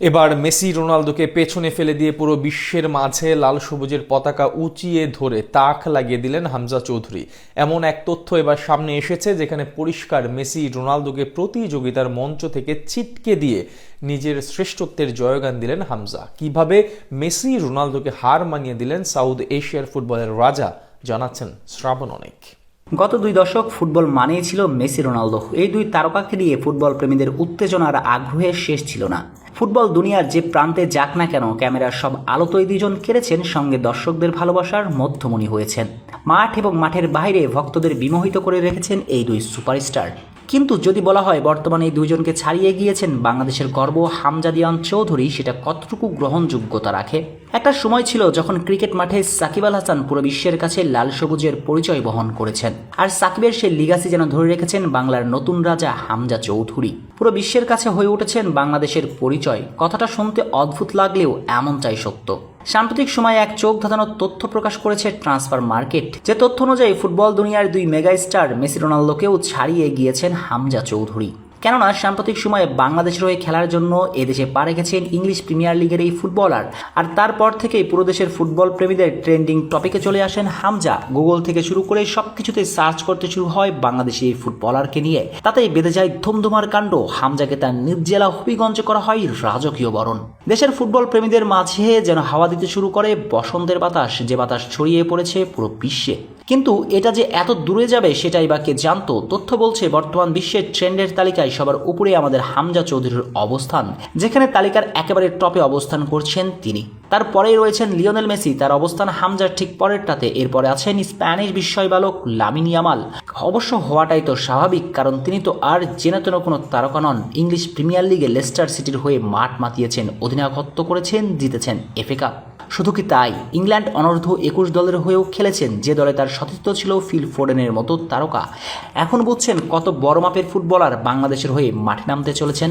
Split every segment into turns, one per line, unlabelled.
এবার মেসি রোনালদোকে পেছনে ফেলে দিয়ে পুরো বিশ্বের মাঝে লাল সবুজের পতাকা উঁচিয়ে ধরে তাক লাগিয়ে দিলেন হামজা চৌধুরী। এমন এক তথ্য এবার সামনে এসেছে যেখানে পরিষ্কার মেসি রোনালদোকে প্রতিযোগিতার মঞ্চ থেকে ছিটকে দিয়ে নিজের শ্রেষ্ঠত্বের জয়গান দিলেন হামজা। কীভাবে মেসি রোনালদোকে হার মানিয়ে দিলেন সাউথ এশিয়ার ফুটবলের রাজা জানাচ্ছেন শ্রাবণ অনেক।
গত দুই দশক ফুটবল মানেই ছিল মেসি, রোনালদো। এই দুই তারকাকে নিয়ে ফুটবল প্রেমীদের উত্তেজনার আগ্রহে শেষ ছিল না। ফুটবল দুনিয়ার যে প্রান্তে যাক না কেন, ক্যামেরার সব আলো তো এই দুজন কেড়েছেন সঙ্গে দর্শকদের ভালোবাসার মধ্যমণি হয়েছেন। মাঠ এবং মাঠের বাইরে ভক্তদের বিমোহিত করে রেখেছেন এই দুই সুপারস্টার। কিন্তু যদি বলা হয় বর্তমানে এই দুইজনকে ছাড়িয়ে গিয়েছেন, বাংলাদেশের গর্ব হামজাদিয়ান চৌধুরী সেটা কতটুকু গ্রহণযোগ্যতা রাখে? একটা সময় ছিল যখন ক্রিকেট মাঠে সাকিব আল হাসান পুরো বিশ্বের কাছে লাল সবুজের পরিচয় বহন করেছেন। আর সাকিবের সেই লিগাসি যেন ধরে রেখেছেন বাংলার নতুন রাজা হামজা চৌধুরী। পুরো বিশ্বের কাছে হয়ে উঠেছেন বাংলাদেশের পরিচয়। কথাটা শুনতে অদ্ভুত লাগলেও এমন চাই সত্য। সাম্প্রতিক সময়ে এক চোখ ধাঁধানোর তথ্য প্রকাশ করেছে ট্রান্সফার মার্কেট। যে তথ্য অনুযায়ী ফুটবল দুনিয়ার দুই মেগা স্টার মেসি রোনালদোকেও ছাড়িয়ে গিয়েছেন হামজা চৌধুরী। কেননা সাম্প্রতিক সময়ে বাংলাদেশের হয়ে খেলার জন্য এদেশে পা রেখেছেন ইংলিশ প্রিমিয়ার লিগের এই ফুটবলার। আর তারপর থেকেই পুরো দেশের ফুটবল প্রেমীদের ট্রেন্ডিং টপিকে চলে আসেন হামজা। গুগল থেকে শুরু করে সব কিছুতে সার্চ করতে শুরু হয় বাংলাদেশি এই ফুটবলারকে নিয়ে। তাতেই বেঁধে যায় ধুমধুমার কাণ্ড। হামজাকে তার নিজ জেলা হবিগঞ্জে করা হয় রাজকীয় বরণ। দেশের ফুটবল প্রেমীদের মাঝে যেন হাওয়া দিতে শুরু করে বসন্তের বাতাস, যে বাতাস ছড়িয়ে পড়েছে পুরো বিশ্বে। কিন্তু এটা যে এত দূরে যাবে সেটাই বা কে জানতো? তথ্য বলছে, বর্তমান বিশ্বের ট্রেন্ডের তালিকায় সবার উপরে আমাদের হামজা চৌধুরীর অবস্থান, যেখানে তালিকার একেবারে টপে অবস্থান করছেন তিনি। তারপরেই রয়েছেন লিওনেল মেসি, তার অবস্থান হামজার ঠিক পরেরটাতে। এরপরে আছেন স্প্যানিশ বিস্ময় বালক লামিন ইয়ামাল। অবশ্য হওয়াটাই তো স্বাভাবিক, কারণ তিনি তো আর জেনাতেন কোনো তারকা নন। ইংলিশ প্রিমিয়ার লিগে লেস্টার সিটির হয়ে মাঠ মাতিয়েছেন, অধিনায়কত্ব করেছেন, জিতেছেন এফএ কাপ। শুধু কি তাই? ইংল্যান্ড অনর্ধ একুশ দলের হয়েও খেলেছেন। যে দলে তার সতীর্থ ছিল ফিল ফোর্ডেনের মতো তারকা। এখন বুঝছেন কত বড় মাপের ফুটবলার বাংলাদেশের হয়ে মাঠে নামতে চলেছেন?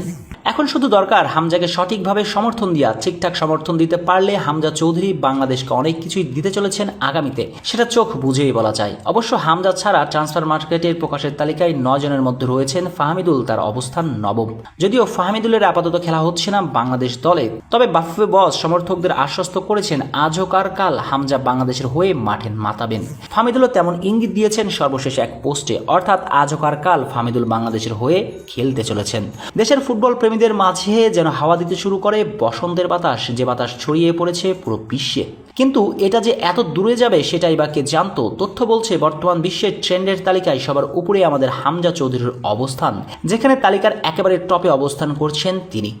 এখন শুধু দরকার হামজাকে সঠিকভাবে সমর্থন দিয়া, ঠিকঠাক সমর্থন দিতে পারলে হামজা চৌধুরী বাংলাদেশকে অনেক কিছুই দিতে চলেছেন আগামীতে। সেটা চোখ বুঝেই বলা যায়। অবশ্য হামজা ছাড়া ট্রান্সফার মার্কেটের প্রকাশের তালিকায় নয় জনের মধ্যে রয়েছেন ফাহমিদুল, তার অবস্থান নবম। যদিও ফাহমিদুলের আপাতত খেলা হচ্ছে না বাংলাদেশ দলে, তবে বাফুফে বস সমর্থকদের আশ্বস্ত করেছেন, আজও কার কাল হামজা বাংলাদেশের হয়ে মাঠে মাতাবেন। ফাহমিদুলও তেমন ইঙ্গিত দিয়েছেন সর্বশেষ এক পোস্টে, অর্থাৎ আজও কার কাল ফাহমিদুল বাংলাদেশের হয়ে খেলতে চলেছেন। দেশের ফুটবল প্রেমীদের মাঝে যেন হাওয়া দিতে শুরু করে, বসন্তের বাতাস, যে বাতাস ছড়িয়ে পড়েছে পুরো বিশ্বে। কিন্তু এটা যে এত দূরে যাবে সেটাই বা কে জানতো? তথ্য বলছে, বর্তমান বিশ্বের ট্রেন্ডের তালিকায় সবার উপরে আমাদের হামজা চৌধুরীর অবস্থান, যেখানে তালিকার একেবারে টপে অবস্থান করছেন তিনি।